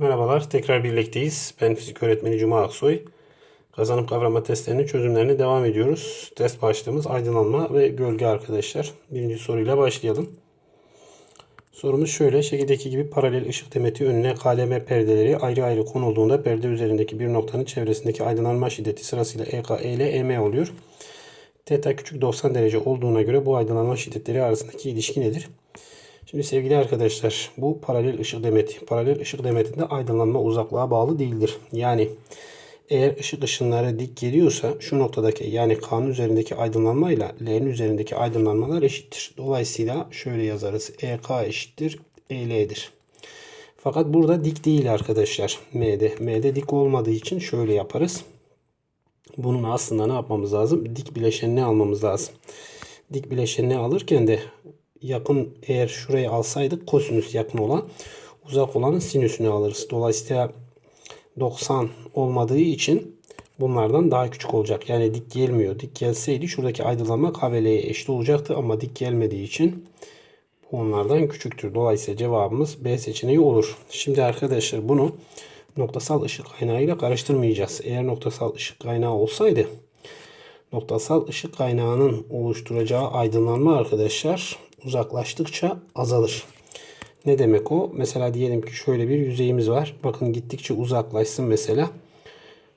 Merhabalar, tekrar birlikteyiz. Ben fizik öğretmeni Cuma Aksoy. Kazanım kavrama testlerinin çözümlerine devam ediyoruz. Test başlığımız aydınlanma ve gölge arkadaşlar. Birinci soruyla başlayalım. Sorumuz şöyle. Şekildeki gibi paralel ışık demeti önüne KLM perdeleri ayrı ayrı konulduğunda perde üzerindeki bir noktanın çevresindeki aydınlanma şiddeti sırasıyla EK, EL, EM oluyor. Teta küçük 90 derece olduğuna göre bu aydınlanma şiddetleri arasındaki ilişki nedir? Şimdi sevgili arkadaşlar bu paralel ışık demeti. Paralel ışık demetinde aydınlanma uzaklığa bağlı değildir. Yani eğer ışık ışınları dik geliyorsa şu noktadaki yani K'nın üzerindeki aydınlanma ile L'nin üzerindeki aydınlanmalar eşittir. Dolayısıyla şöyle yazarız. EK eşittir EL'dir. Fakat burada dik değil arkadaşlar. M'de. M'de dik olmadığı için şöyle yaparız. Bunun aslında ne yapmamız lazım? Dik bileşenini almamız lazım. Dik bileşenini alırken de yakın eğer şurayı alsaydık kosinüs yakın olan uzak olanın sinüsünü alırız. Dolayısıyla 90 olmadığı için bunlardan daha küçük olacak. Yani dik gelmiyor. Dik gelseydi şuradaki aydınlanma KVL'ye eşit olacaktı ama dik gelmediği için onlardan küçüktür. Dolayısıyla cevabımız B seçeneği olur. Şimdi arkadaşlar bunu noktasal ışık kaynağıyla karıştırmayacağız. Eğer noktasal ışık kaynağı olsaydı noktasal ışık kaynağının oluşturacağı aydınlanma arkadaşlar uzaklaştıkça azalır. Ne demek o? Mesela diyelim ki şöyle bir yüzeyimiz var. Bakın gittikçe uzaklaşsın mesela.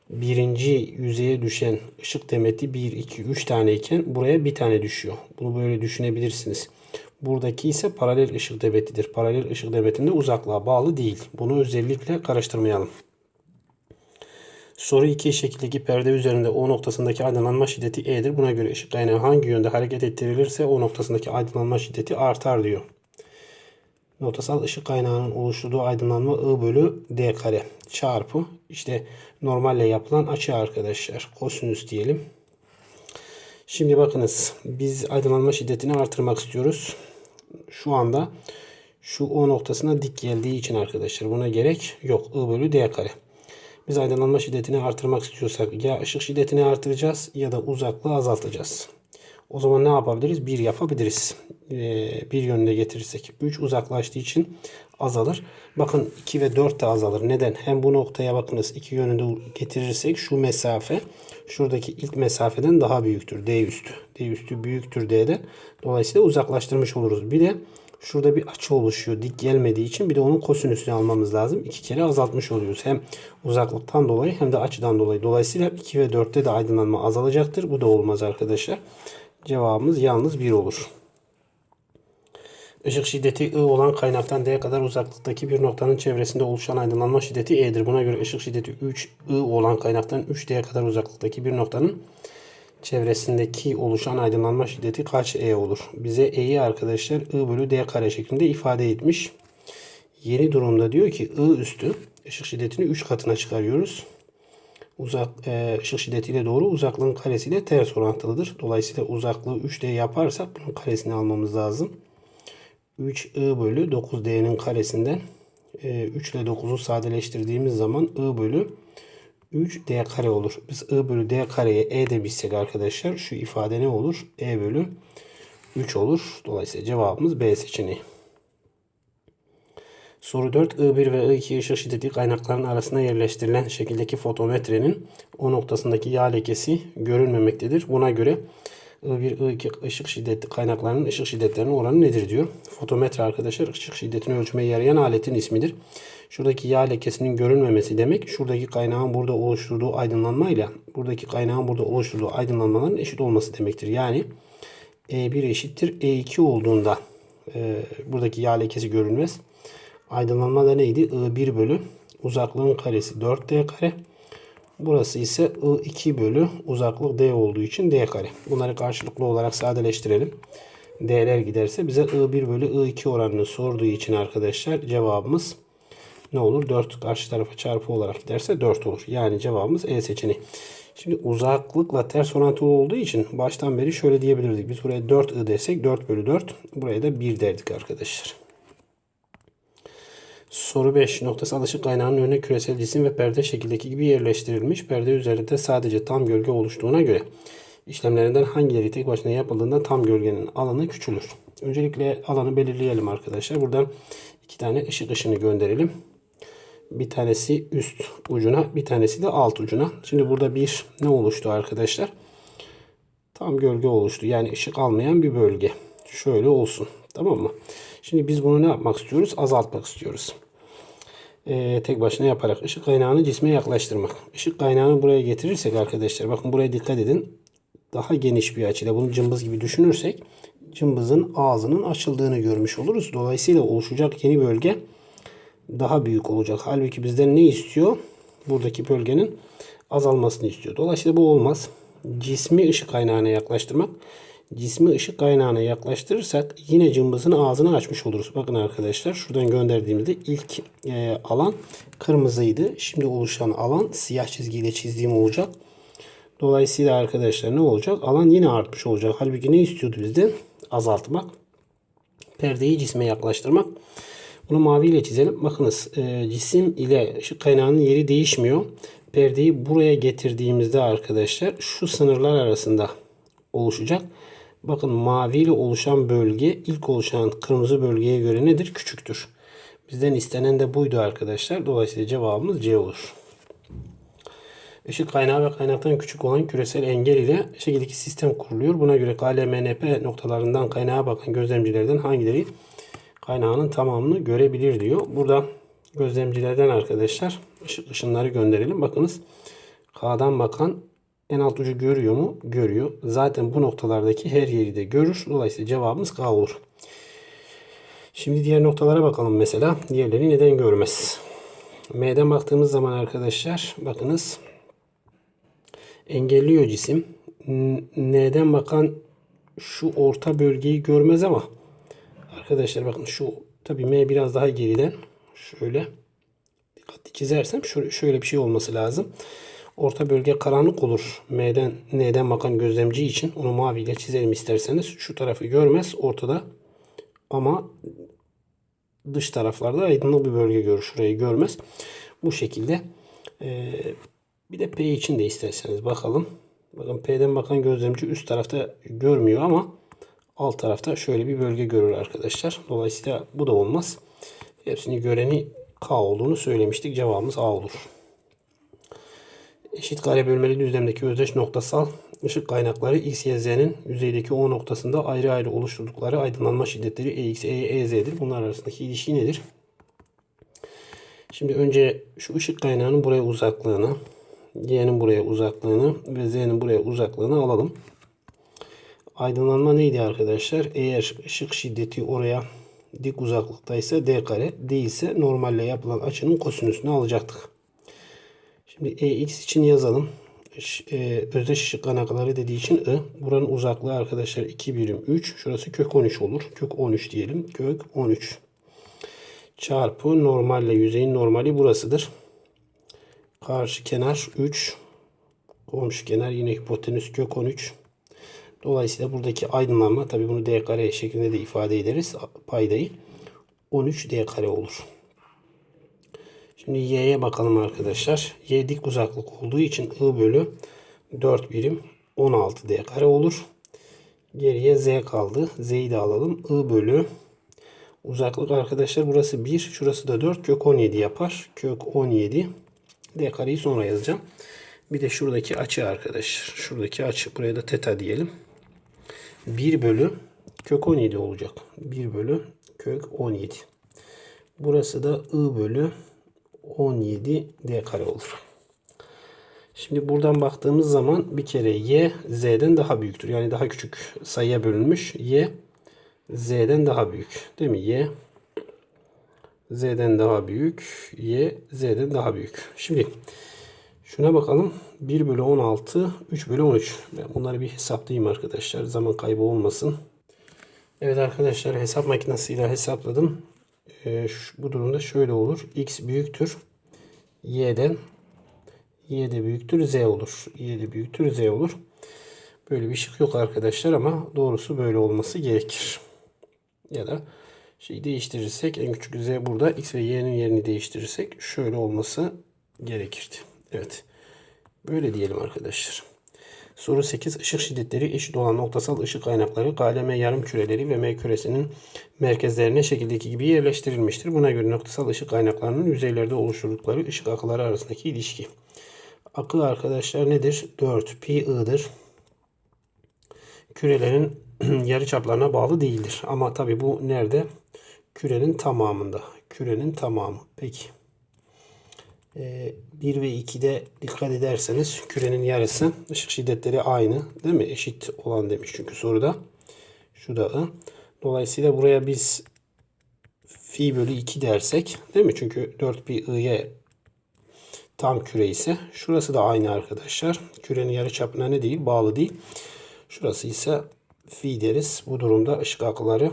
Birinci yüzeye düşen ışık demeti 1, 2, 3 tane iken buraya bir tane düşüyor. Bunu böyle düşünebilirsiniz. Buradaki ise paralel ışık demetidir. Paralel ışık demetinde uzaklığa bağlı değil. Bunu özellikle karıştırmayalım. Soru 2 şekildeki perde üzerinde O noktasındaki aydınlanma şiddeti E'dir. Buna göre ışık kaynağı hangi yönde hareket ettirilirse O noktasındaki aydınlanma şiddeti artar diyor. Noktasal ışık kaynağının oluşturduğu aydınlanma I bölü D kare çarpı işte normalle yapılan açı arkadaşlar. Kosinüs diyelim. Şimdi bakınız biz aydınlanma şiddetini artırmak istiyoruz. Şu anda şu O noktasına dik geldiği için arkadaşlar buna gerek yok. I bölü D kare. Biz aydınlanma şiddetini artırmak istiyorsak ya ışık şiddetini artıracağız ya da uzaklığı azaltacağız. O zaman ne yapabiliriz? 1 yapabiliriz. Ee, bir yönde getirirsek. 3 uzaklaştığı için azalır. Bakın 2 ve 4 de azalır. Neden? Hem bu noktaya bakınız iki yönünde getirirsek şu mesafe şuradaki ilk mesafeden daha büyüktür. D üstü. D üstü büyüktür D'den. Dolayısıyla uzaklaştırmış oluruz. Bir de Şurada bir açı oluşuyor. Dik gelmediği için bir de onun kosinüsünü almamız lazım. İki kere azaltmış oluyoruz. Hem uzaklıktan dolayı hem de açıdan dolayı. Dolayısıyla 2 ve 4'te de aydınlanma azalacaktır. Bu da olmaz arkadaşlar. Cevabımız yalnız 1 olur. Işık şiddeti I olan kaynaktan D'ye kadar uzaklıktaki bir noktanın çevresinde oluşan aydınlanma şiddeti E'dir. Buna göre ışık şiddeti 3 I olan kaynaktan 3D'ye kadar uzaklıktaki bir noktanın çevresindeki oluşan aydınlanma şiddeti kaç E olur? Bize E'yi arkadaşlar I bölü D kare şeklinde ifade etmiş. Yeni durumda diyor ki I üstü ışık şiddetini 3 katına çıkarıyoruz. Uzak e, ışık şiddetiyle doğru uzaklığın karesiyle ters orantılıdır. Dolayısıyla uzaklığı 3D yaparsak bunun karesini almamız lazım. 3I bölü 9D'nin karesinden e, 3 ile 9'u sadeleştirdiğimiz zaman I bölü 3 d kare olur. Biz i bölü d kareye e demişsek arkadaşlar şu ifade ne olur? e bölü 3 olur. Dolayısıyla cevabımız B seçeneği. Soru 4. I1 ve I2 ışık şiddeti kaynakların arasında yerleştirilen şekildeki fotometrenin o noktasındaki yağ lekesi görülmemektedir. Buna göre I1, I2 ışık şiddeti kaynaklarının ışık şiddetlerinin oranı nedir diyor. Fotometre arkadaşlar ışık şiddetini ölçmeye yarayan aletin ismidir. Şuradaki yağ lekesinin görünmemesi demek şuradaki kaynağın burada oluşturduğu aydınlanmayla buradaki kaynağın burada oluşturduğu aydınlanmaların eşit olması demektir. Yani E1 eşittir E2 olduğunda e, buradaki yağ lekesi görünmez. Aydınlanma da neydi? I1 bölü uzaklığın karesi 4D kare. Burası ise I2 bölü uzaklık D olduğu için D kare. Bunları karşılıklı olarak sadeleştirelim. D'ler giderse bize I1 bölü I2 oranını sorduğu için arkadaşlar cevabımız ne olur? 4 karşı tarafa çarpı olarak giderse 4 olur. Yani cevabımız E seçeneği. Şimdi uzaklıkla ters orantılı olduğu için baştan beri şöyle diyebilirdik. Biz buraya 4I desek 4 bölü 4. Buraya da 1 derdik arkadaşlar. Soru 5. Noktasal ışık kaynağının önüne küresel cisim ve perde şekildeki gibi yerleştirilmiş. Perde üzerinde sadece tam gölge oluştuğuna göre işlemlerinden hangileri tek başına yapıldığında tam gölgenin alanı küçülür. Öncelikle alanı belirleyelim arkadaşlar. Buradan iki tane ışık ışını gönderelim. Bir tanesi üst ucuna, bir tanesi de alt ucuna. Şimdi burada bir ne oluştu arkadaşlar? Tam gölge oluştu. Yani ışık almayan bir bölge. Şöyle olsun. Tamam mı? Şimdi biz bunu ne yapmak istiyoruz? Azaltmak istiyoruz. Ee, tek başına yaparak ışık kaynağını cisme yaklaştırmak. Işık kaynağını buraya getirirsek arkadaşlar bakın buraya dikkat edin. Daha geniş bir açıyla bunu cımbız gibi düşünürsek cımbızın ağzının açıldığını görmüş oluruz. Dolayısıyla oluşacak yeni bölge daha büyük olacak. Halbuki bizden ne istiyor? Buradaki bölgenin azalmasını istiyor. Dolayısıyla bu olmaz. Cismi ışık kaynağına yaklaştırmak. Cismi ışık kaynağına yaklaştırırsak yine cımbızın ağzını açmış oluruz. Bakın arkadaşlar şuradan gönderdiğimizde ilk e, alan kırmızıydı. Şimdi oluşan alan siyah çizgiyle çizdiğim olacak. Dolayısıyla arkadaşlar ne olacak? Alan yine artmış olacak. Halbuki ne istiyordu bizden? Azaltmak. Perdeyi cisme yaklaştırmak. Bunu mavi ile çizelim. Bakınız e, cisim ile ışık kaynağının yeri değişmiyor. Perdeyi buraya getirdiğimizde arkadaşlar şu sınırlar arasında oluşacak. Bakın mavi ile oluşan bölge ilk oluşan kırmızı bölgeye göre nedir? Küçüktür. Bizden istenen de buydu arkadaşlar. Dolayısıyla cevabımız C olur. Işık kaynağı ve kaynaktan küçük olan küresel engel ile şekildeki sistem kuruluyor. Buna göre KLMNP noktalarından kaynağa bakan gözlemcilerden hangileri kaynağının tamamını görebilir diyor. Burada gözlemcilerden arkadaşlar ışınları gönderelim. Bakınız K'dan bakan en alt ucu görüyor mu? Görüyor. Zaten bu noktalardaki her yeri de görür. Dolayısıyla cevabımız K olur. Şimdi diğer noktalara bakalım mesela. Diğerleri neden görmez? M'den baktığımız zaman arkadaşlar bakınız engelliyor cisim. N'den bakan şu orta bölgeyi görmez ama arkadaşlar bakın şu tabi M biraz daha geriden şöyle dikkatli çizersem şöyle bir şey olması lazım. Orta bölge karanlık olur. M'den N'den bakan gözlemci için onu maviyle çizelim isterseniz. Şu tarafı görmez ortada ama dış taraflarda aydınlık bir bölge görür. Şurayı görmez. Bu şekilde e, bir de P için de isterseniz bakalım. Bakın P'den bakan gözlemci üst tarafta görmüyor ama alt tarafta şöyle bir bölge görür arkadaşlar. Dolayısıyla bu da olmaz. Hepsini göreni K olduğunu söylemiştik. Cevabımız A olur. Eşit kare bölmeli düzlemdeki özdeş noktasal ışık kaynakları X, Y, yüzeydeki O noktasında ayrı ayrı oluşturdukları aydınlanma şiddetleri EX, E, EZ'dir. Bunlar arasındaki ilişki nedir? Şimdi önce şu ışık kaynağının buraya uzaklığını, Y'nin buraya uzaklığını ve Z'nin buraya uzaklığını alalım. Aydınlanma neydi arkadaşlar? Eğer ışık şiddeti oraya dik uzaklıktaysa D kare, değilse normalle yapılan açının kosinüsünü alacaktık. Şimdi EX için yazalım. E, özdeş ışık kaynakları dediği için I. Buranın uzaklığı arkadaşlar 2 birim 3. Şurası kök 13 olur. Kök 13 diyelim. Kök 13. Çarpı normalle yüzeyin normali burasıdır. Karşı kenar 3. Komşu kenar yine hipotenüs kök 13. Dolayısıyla buradaki aydınlanma tabi bunu d kare şeklinde de ifade ederiz. Paydayı 13 d kare olur. Şimdi y'ye bakalım arkadaşlar. Y dik uzaklık olduğu için I bölü 4 birim 16 d kare olur. Geriye z kaldı. Z'yi de alalım. I bölü uzaklık arkadaşlar burası 1. Şurası da 4. Kök 17 yapar. Kök 17 d kareyi sonra yazacağım. Bir de şuradaki açı arkadaşlar. Şuradaki açı. Buraya da teta diyelim. 1 bölü kök 17 olacak. 1 bölü kök 17. Burası da I bölü 17 D kare olur. Şimdi buradan baktığımız zaman bir kere Y Z'den daha büyüktür. Yani daha küçük sayıya bölünmüş. Y Z'den daha büyük. Değil mi? Y Z'den daha büyük. Y Z'den daha büyük. Şimdi şuna bakalım. 1 bölü 16, 3 bölü 13. Ben bunları bir hesaplayayım arkadaşlar. Zaman kaybı olmasın. Evet arkadaşlar hesap makinesiyle hesapladım. Ee, şu, bu durumda şöyle olur. X büyüktür. Y'den Y de büyüktür Z olur. Y de büyüktür Z olur. Böyle bir şık yok arkadaşlar ama doğrusu böyle olması gerekir. Ya da şeyi değiştirirsek en küçük Z burada X ve Y'nin yerini değiştirirsek şöyle olması gerekirdi. Evet. Böyle diyelim arkadaşlar. Soru 8. Işık şiddetleri eşit olan noktasal ışık kaynakları KLM yarım küreleri ve M küresinin merkezlerine şekildeki gibi yerleştirilmiştir. Buna göre noktasal ışık kaynaklarının yüzeylerde oluşturdukları ışık akıları arasındaki ilişki. Akı arkadaşlar nedir? 4 pi i'dir. Kürelerin yarıçaplarına bağlı değildir. Ama tabi bu nerede? Kürenin tamamında. Kürenin tamamı. Peki. 1 ve 2'de dikkat ederseniz kürenin yarısı ışık şiddetleri aynı değil mi? Eşit olan demiş çünkü soruda. Şu da I. Dolayısıyla buraya biz fi bölü 2 dersek değil mi? Çünkü 4 pi i'ye tam küre ise şurası da aynı arkadaşlar. Kürenin yarıçapına ne değil? Bağlı değil. Şurası ise fi deriz. Bu durumda ışık akıları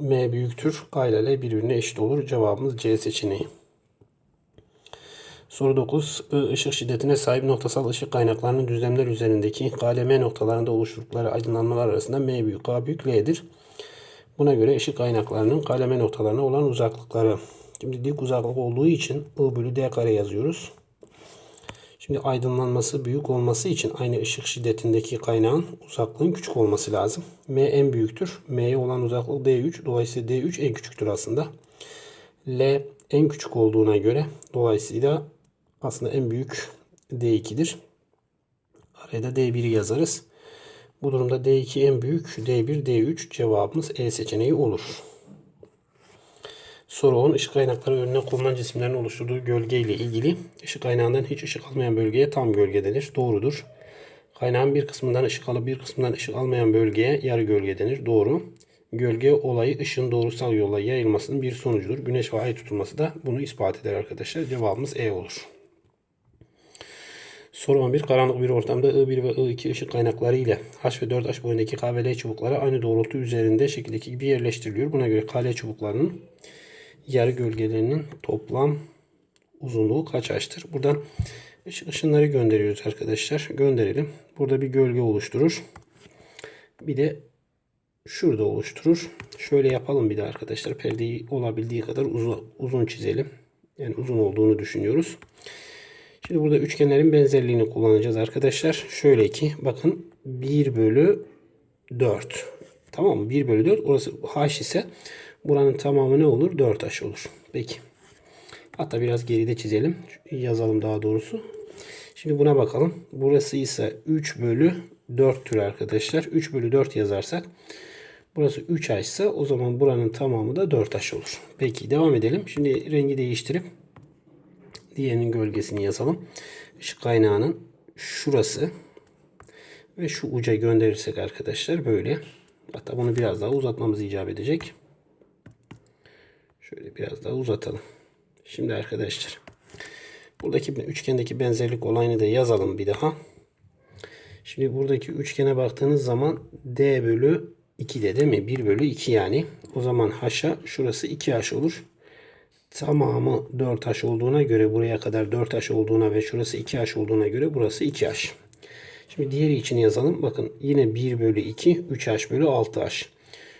m büyüktür. K ile birbirine eşit olur. Cevabımız C seçeneği. Soru 9. I ışık şiddetine sahip noktasal ışık kaynaklarının düzlemler üzerindeki KLM noktalarında oluşturdukları aydınlanmalar arasında M büyük, K büyük, L'dir. Buna göre ışık kaynaklarının KLM noktalarına olan uzaklıkları. Şimdi dik uzaklık olduğu için I bölü D kare yazıyoruz. Şimdi aydınlanması büyük olması için aynı ışık şiddetindeki kaynağın uzaklığın küçük olması lazım. M en büyüktür. M'ye olan uzaklık D3. Dolayısıyla D3 en küçüktür aslında. L en küçük olduğuna göre dolayısıyla aslında en büyük D2'dir. Araya da D1'i yazarız. Bu durumda D2 en büyük, D1, D3 cevabımız E seçeneği olur. Soru 10. Işık kaynakları önüne konulan cisimlerin oluşturduğu gölge ile ilgili ışık kaynağından hiç ışık almayan bölgeye tam gölge denir. Doğrudur. Kaynağın bir kısmından ışık alıp bir kısmından ışık almayan bölgeye yarı gölge denir. Doğru. Gölge olayı ışığın doğrusal yolla yayılmasının bir sonucudur. Güneş ve ay tutulması da bunu ispat eder arkadaşlar. Cevabımız E olur. Soru 11. Karanlık bir ortamda I1 ve I2 ışık kaynakları ile H ve 4H boyundaki K ve L çubukları aynı doğrultu üzerinde şekildeki gibi yerleştiriliyor. Buna göre KL çubuklarının yarı gölgelerinin toplam uzunluğu kaç H'tır? Buradan ışınları gönderiyoruz arkadaşlar. Gönderelim. Burada bir gölge oluşturur. Bir de şurada oluşturur. Şöyle yapalım bir de arkadaşlar. Perdeyi olabildiği kadar uzun, uzun çizelim. Yani uzun olduğunu düşünüyoruz. Şimdi burada üçgenlerin benzerliğini kullanacağız arkadaşlar. Şöyle ki bakın 1 bölü 4. Tamam mı? 1 bölü 4. Orası h ise buranın tamamı ne olur? 4h olur. Peki. Hatta biraz geride çizelim. Yazalım daha doğrusu. Şimdi buna bakalım. Burası ise 3 bölü 4'tür arkadaşlar. 3 bölü 4 yazarsak burası 3h ise o zaman buranın tamamı da 4h olur. Peki devam edelim. Şimdi rengi değiştirip diğerinin gölgesini yazalım. Işık kaynağının şurası ve şu uca gönderirsek arkadaşlar böyle. Hatta bunu biraz daha uzatmamız icap edecek. Şöyle biraz daha uzatalım. Şimdi arkadaşlar buradaki üçgendeki benzerlik olayını da yazalım bir daha. Şimdi buradaki üçgene baktığınız zaman D bölü 2'de değil mi? 1 bölü 2 yani. O zaman H'a şurası 2H olur tamamı 4H olduğuna göre buraya kadar 4H olduğuna ve şurası 2H olduğuna göre burası 2H. Şimdi diğeri için yazalım. Bakın yine 1 bölü 2 3H bölü 6H.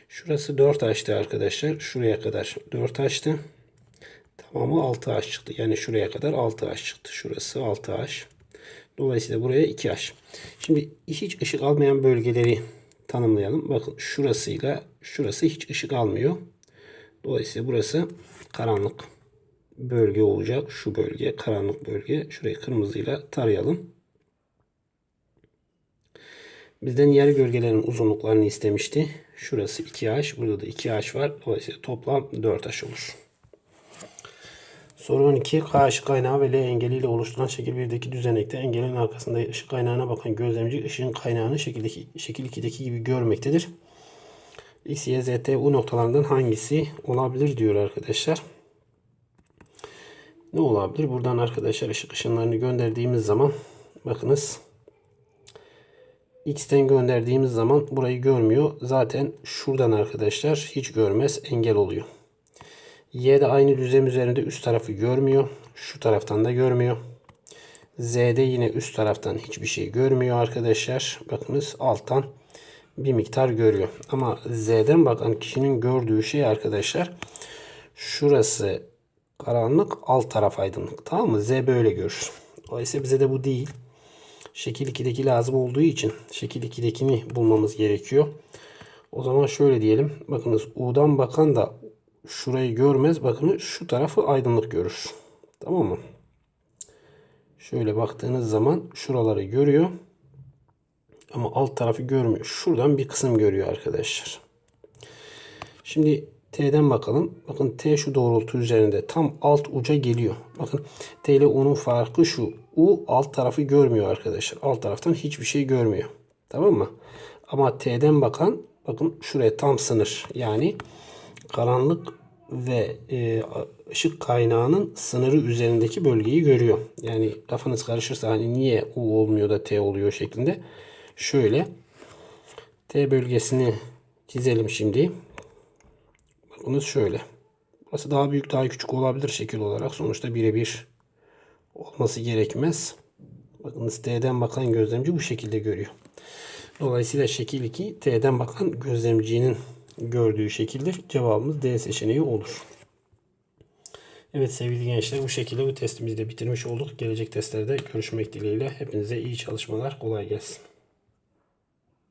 Şurası 4H'tı arkadaşlar. Şuraya kadar 4H'tı. Tamamı 6H çıktı. Yani şuraya kadar 6H çıktı. Şurası 6H. Dolayısıyla buraya 2H. Şimdi hiç ışık almayan bölgeleri tanımlayalım. Bakın şurasıyla şurası hiç ışık almıyor. Dolayısıyla burası karanlık bölge olacak. Şu bölge karanlık bölge. Şurayı kırmızıyla tarayalım. Bizden yarı gölgelerin uzunluklarını istemişti. Şurası 2H. Burada da 2H var. Dolayısıyla toplam 4H olur. Soru 12. K ışık kaynağı ve L engeliyle oluşturulan şekil 1'deki düzenekte engelin arkasında ışık kaynağına bakan gözlemci ışığın kaynağını şekildeki, şekil 2'deki gibi görmektedir. X, Y, Z, T, U noktalarından hangisi olabilir diyor arkadaşlar. Ne olabilir? Buradan arkadaşlar ışık ışınlarını gönderdiğimiz zaman bakınız X'ten gönderdiğimiz zaman burayı görmüyor. Zaten şuradan arkadaşlar hiç görmez engel oluyor. Y de aynı düzlem üzerinde üst tarafı görmüyor. Şu taraftan da görmüyor. Z'de yine üst taraftan hiçbir şey görmüyor arkadaşlar. Bakınız alttan bir miktar görüyor. Ama Z'den bakan kişinin gördüğü şey arkadaşlar şurası karanlık alt taraf aydınlık. Tamam mı? Z böyle görür. Dolayısıyla bize de bu değil. şekil 2'deki lazım olduğu için şekil 2'dekini bulmamız gerekiyor. O zaman şöyle diyelim. Bakınız U'dan bakan da şurayı görmez. Bakın şu tarafı aydınlık görür. Tamam mı? Şöyle baktığınız zaman şuraları görüyor. Ama alt tarafı görmüyor. Şuradan bir kısım görüyor arkadaşlar. Şimdi T'den bakalım. Bakın T şu doğrultu üzerinde tam alt uca geliyor. Bakın T ile U'nun farkı şu. U alt tarafı görmüyor arkadaşlar. Alt taraftan hiçbir şey görmüyor. Tamam mı? Ama T'den bakan bakın şuraya tam sınır. Yani karanlık ve e, ışık kaynağının sınırı üzerindeki bölgeyi görüyor. Yani kafanız karışırsa hani niye U olmuyor da T oluyor şeklinde. Şöyle T bölgesini çizelim şimdi. Bakınız şöyle. Burası daha büyük daha küçük olabilir şekil olarak. Sonuçta birebir olması gerekmez. Bakınız T'den bakan gözlemci bu şekilde görüyor. Dolayısıyla şekil 2 T'den bakan gözlemcinin gördüğü şekildir. Cevabımız D seçeneği olur. Evet sevgili gençler bu şekilde bu testimizi de bitirmiş olduk. Gelecek testlerde görüşmek dileğiyle. Hepinize iyi çalışmalar. Kolay gelsin.